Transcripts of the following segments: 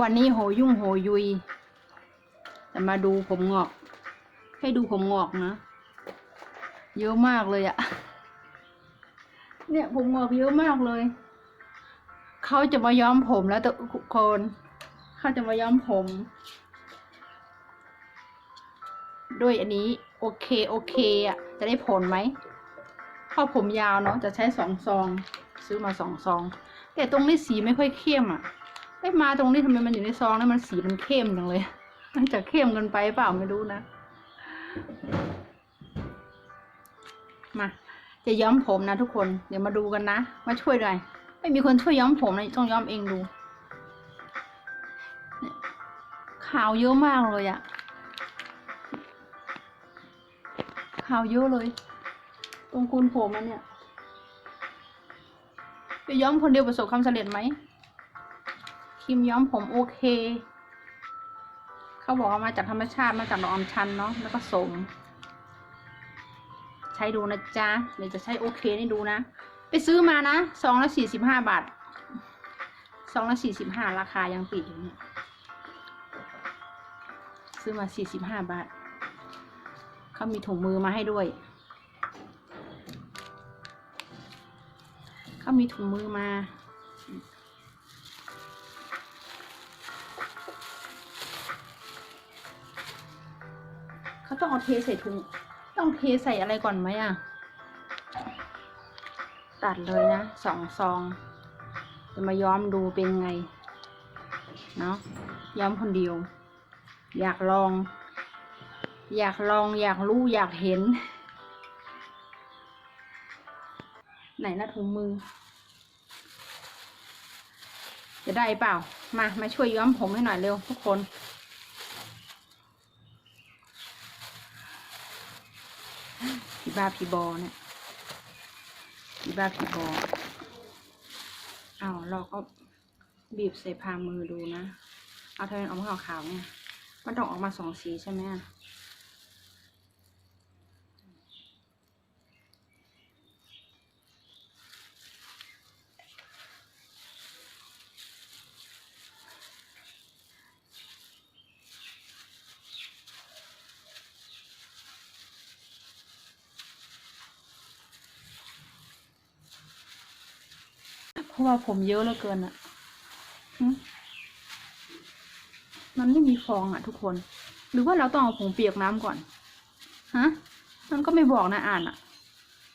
วันนี้โหยุ่งโหยุย แต่มาดูผมงอก ให้ดูผมงอกนะ เยอะมากเลยอะเนี่ยผมงอกเยอะมากเลย เขาจะมาย้อมผมแล้วทุกคนเขาจะมาย้อมผม ด้วยอันนี้ โอเคโอเคอะจะได้ผลไหมเพราะผมยาวเนาะจะใช้สองซอง ซื้อมาสองซอง แต่ตรงนี้สีไม่ค่อยเข้มอะไอ้มาตรงนี้ทำไมมันอยู่ในซองแล้วมันสีมันเข้มจังเลย มันจะเข้มเกินไปเปล่าไม่รู้นะ มา จะย้อมผมนะทุกคน เดี๋ยวมาดูกันนะ มาช่วยหน่อย ไม่มีคนช่วยย้อมผมนะต้องย้อมเองดูเนี่ยขาวเยอะมากเลยอะขาวเยอะเลย ตรงคูนผมมันเนี่ย จะย้อมคนเดียวประสบความสำเร็จไหม ครีมย้อมผมโอเค เขาบอกว่ามาจากธรรมชาติมาจากดอกอัญชันเนาะแล้วก็สม ใช้ดูนะจ๊ะเดี๋ยวจะใช้โอเคให้ดูนะ ไปซื้อมานะซองละสี่สิบห้าบาทซองละสี่สิบห้าราคายังติดอยู่เนี่ยซื้อมาสี่สิบห้าบาทเขามีถุงมือมาให้ด้วยเขามีถุงมือมา ต้องเอาเทใส่ถุง ต้องเทใส่อะไรก่อนไหมอะ ตัดเลยนะสองซอง จะมาย้อมดูเป็นไง เนาะย้อมคนเดียว อยากลอง อยากลองอยากรู้อยากเห็น ไหนนะถุงมือ จะได้เปล่า มา มาช่วยย้อมผมให้หน่อยเร็วทุกคน พี่ บ้าผีบอเนี่ยผีบ้าผีบอเอาเราก็บีบใส่พามือดูนะ เอาทำไมออกมาขาวๆเนี่ย มันต้องออกมาสองสีใช่ไหม ราะว่าผมเยอะเหลือเกินอะมันไม่มีฟองอะทุกคน หรือว่าเราต้องเอาผงเปียกน้ำก่อน ฮะ มันก็ไม่บอกนะอ่านอะ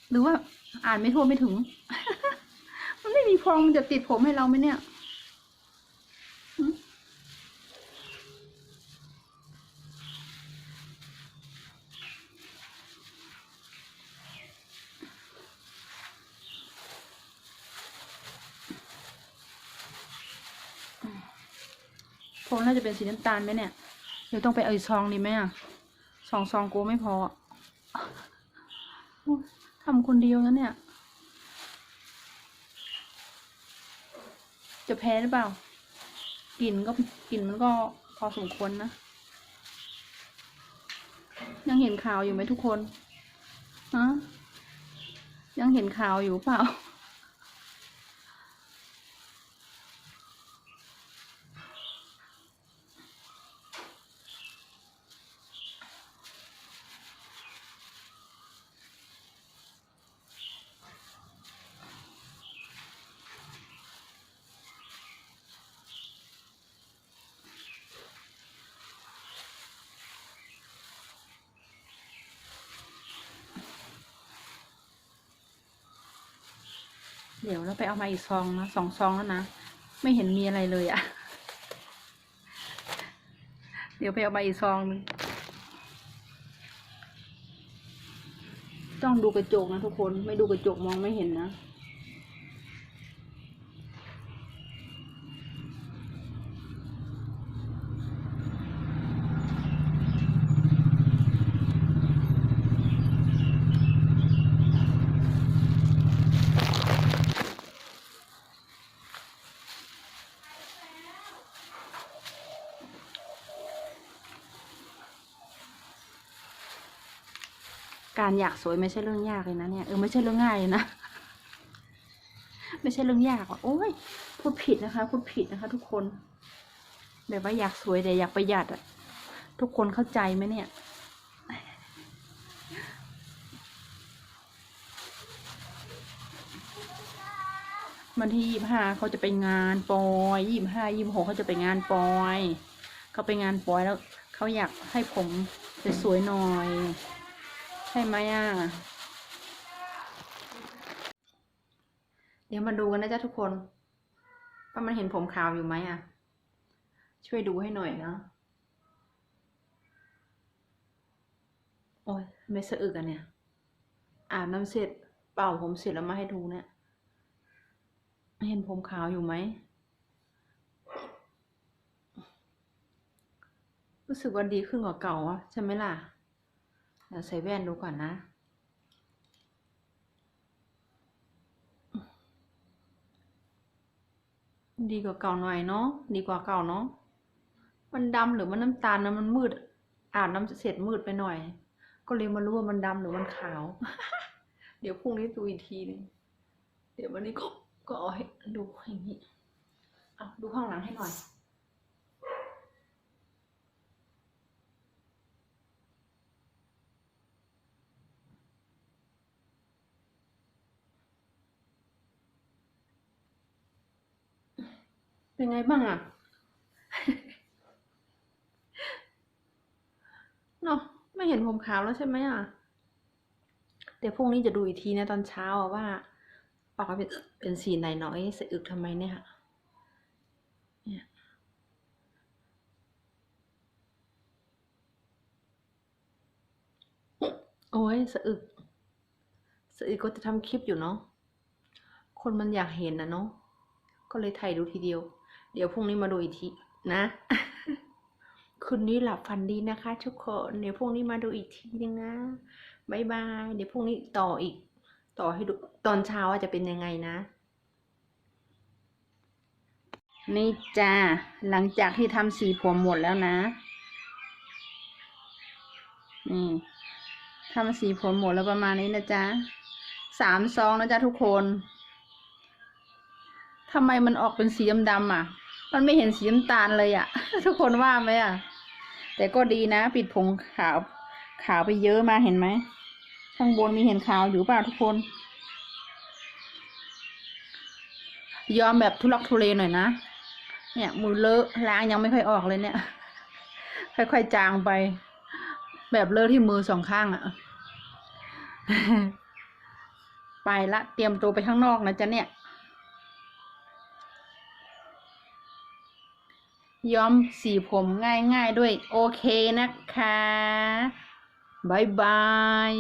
หรือว่าอ่านไม่ทั่วไม่ถึง มันไม่มีฟองมันจะติดผมให้เราไหมเนี่ย ผมน่าจะเป็นสีน้ำตาลไหมเนี่ยเดี๋ยวต้องไปเอาอีกซองดีไหมอะสองซองกูไม่พอทำคนเดียวนะเนี่ย จะแพ้หรือเปล่ากลิ่นก็กลิ่นมันก็พอสมควรนะ ยังเห็นข่าวอยู่ไหมทุกคนฮะยังเห็นข่าวอยู่เปล่า เดี๋ยวเราไปเอามาอีกซองนะสองซองแล้วนะ ไม่เห็นมีอะไรเลยอะเดี๋ยวไปเอามาอีกซองหนึงต้องดูกระจกนะทุกคน ไม่ดูกระจกมองไม่เห็นนะ การอยากสวยไม่ใช่เรื่องยากเลยนะเนี่ยเออไม่ใช่เรื่องง่ายเลยนะไม่ใช่เรื่องยากอะโอ้ยพูดผิดนะคะพูดผิดนะคะ ทุกคน แบบว่าอยากสวยแต่อยากประหยัดอะทุกคนเข้าใจไหมเนี่ยวันที่ยี่ห้าเขาจะไปงานปอยยี่ห้ายี่หกเขาจะไปงานปอยเขาไปงานปอยแล้วเขาอยากให้ผมสวยๆหน่อย ใช่ไหมอะ เดี๋ยวมาดูกันนะจ๊ะทุกคนว่ามันเห็นผมขาวอยู่ไหมอะ ช่วยดูให้หน่อยนะ โอ้ยไม่สะอึกอะเนี่ย อาบน้ำเสร็จเป่าผมเสร็จแล้วมาให้ดูเนี่ย เห็นผมขาวอยู่ไหม รู้สึกว่าดีขึ้นกว่าเก่าอะใช่ไหมล่ะ เดี๋ยวใส่แว่นดูก่อนนะ ดีกว่าเก่าหน่อยเนาะ ดีกว่าเก่าเนาะ มันดำหรือมันน้ำตาลนะมันมืด อาบน้ำเสร็จมืดไปหน่อย ก็เลยมารู้ว่ามันดำหรือมันขาว เดี๋ยวพรุ่งนี้ดูอีกทีหนึงเดี๋ยววันนี้ก็ก็เอาให้ดูอย่างนี้ เอาดูข้างหลังให้หน่อย เป็นไงบ้างอะเนาะไม่เห็นผมขาวแล้วใช่ไหมอะ เดี๋ยวพรุ่งนี้จะดูอีกทีนะตอนเช้าอะว่าออกมาเป็นเป็นสีไหนนาะเอ๊ะสะอึกทำไมเนี่ยเนี่ยโอ้ยสะอึกสะอึกก็จะทำคลิปอยู่เนาะคนมันอยากเห็นนะเนาะก็เลยถ่ายดูทีเดียว เดี๋ยวพรุ่งนี้มาดูอีกทีนะ คืนนี้หลับฝันดีนะคะทุกคน เดี๋ยวพรุ่งนี้มาดูอีกทีนึงนะบายบาย เดี๋ยวพรุ่งนี้ต่ออีก ต่อให้ดูตอนเช้าว่าจะเป็นยังไงนะนี่จ้า หลังจากที่ทำสีผมหมดแล้วนะ นี่ทำสีผมหมดแล้วประมาณนี้นะจ๊ะสามซองนะจ๊ะทุกคนทำไมมันออกเป็นสีดำๆอะ มันไม่เห็นสีน้ำตาลเลยอะ ทุกคนว่าไหมอะ แต่ก็ดีนะ ปิดผงขาว ขาวไปเยอะมาเห็นไหม ข้างบนมีเห็นขาวอยู่เปล่าทุกคน ยอมแบบทุลักทุเลหน่อยนะ เนี่ยมือเลอะล้างยังไม่ค่อยออกเลยเนี่ย ค่อยๆจางไป แบบเลอะที่มือสองข้างอะ ไปละ เตรียมตัวไปข้างนอกนะจ๊ะเนี่ย ย้อมสีผมง่ายๆด้วย โอเคนะคะ บ๊ายบาย